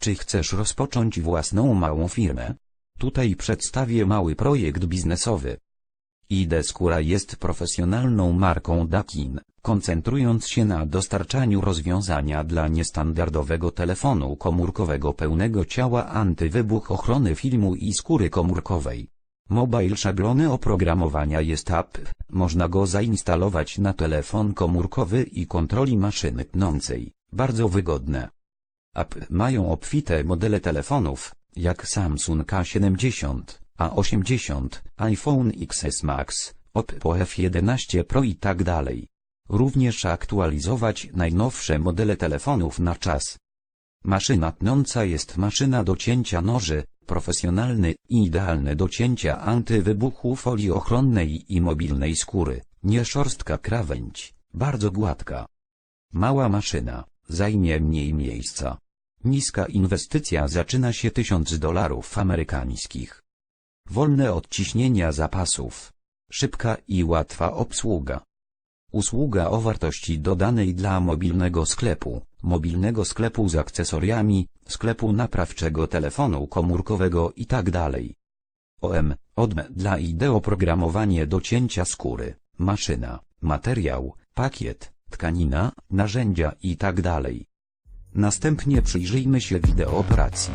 Czy chcesz rozpocząć własną małą firmę? Tutaj przedstawię mały projekt biznesowy. ID Skóra jest profesjonalną marką Dakin, koncentrując się na dostarczaniu rozwiązania dla niestandardowego telefonu komórkowego pełnego ciała antywybuch ochrony filmu i skóry komórkowej. Mobile szablony oprogramowania jest app, można go zainstalować na telefon komórkowy i kontroli maszyny tnącej, bardzo wygodne. App mają obfite modele telefonów, jak Samsung K70, A80, iPhone XS Max, Oppo F11 Pro i tak dalej. Również aktualizować najnowsze modele telefonów na czas. Maszyna tnąca jest maszyna do cięcia noży, profesjonalny i idealny do cięcia antywybuchu folii ochronnej i mobilnej skóry, nie szorstka krawędź, bardzo gładka. Mała maszyna, zajmie mniej miejsca. Niska inwestycja zaczyna się 1000 dolarów amerykańskich. Wolne odciśnienia zapasów. Szybka i łatwa obsługa. Usługa o wartości dodanej dla mobilnego sklepu, mobilnego sklepu z akcesoriami, sklepu naprawczego telefonu komórkowego itd. OM, ODM dla ID oprogramowanie do cięcia skóry, maszyna, materiał, pakiet, tkanina, narzędzia itd. Następnie przyjrzyjmy się wideo operacji.